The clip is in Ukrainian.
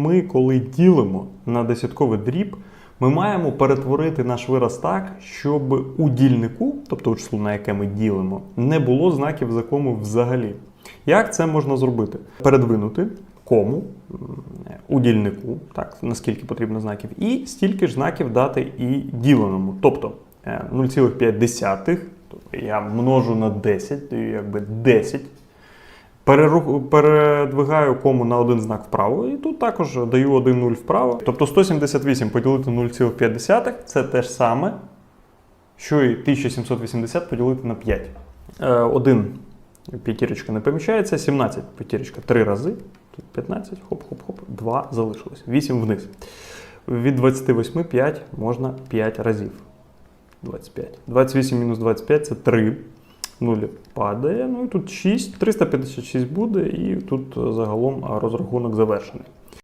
Ми, коли ділимо на десятковий дріб, ми маємо перетворити наш вираз так, щоб у дільнику, тобто у числу, на яке ми ділимо, не було знаків за кому взагалі. Як це можна зробити? Передвинути кому у дільнику, так, наскільки потрібно знаків, і стільки ж знаків дати і діленому. Тобто е, 0,5 тобто я множу на 10, якби 10. Переру- Передвигаю кому на один знак вправо, і тут також даю один 0 вправо. Тобто 178 поділити 0,5 це те ж саме, що і 1780 поділити на 5. Е, Один п'ятірочка не поміщається, 17 п'ятірочка 3 рази. Тут 15, хоп-хоп-хоп, 2 залишилось. 8 вниз. Від 28 5 можна 5 разів. 25. 28 мінус 25 це 3. Нуль падає. Ну і тут 6, 356 буде, і тут загалом розрахунок завершений.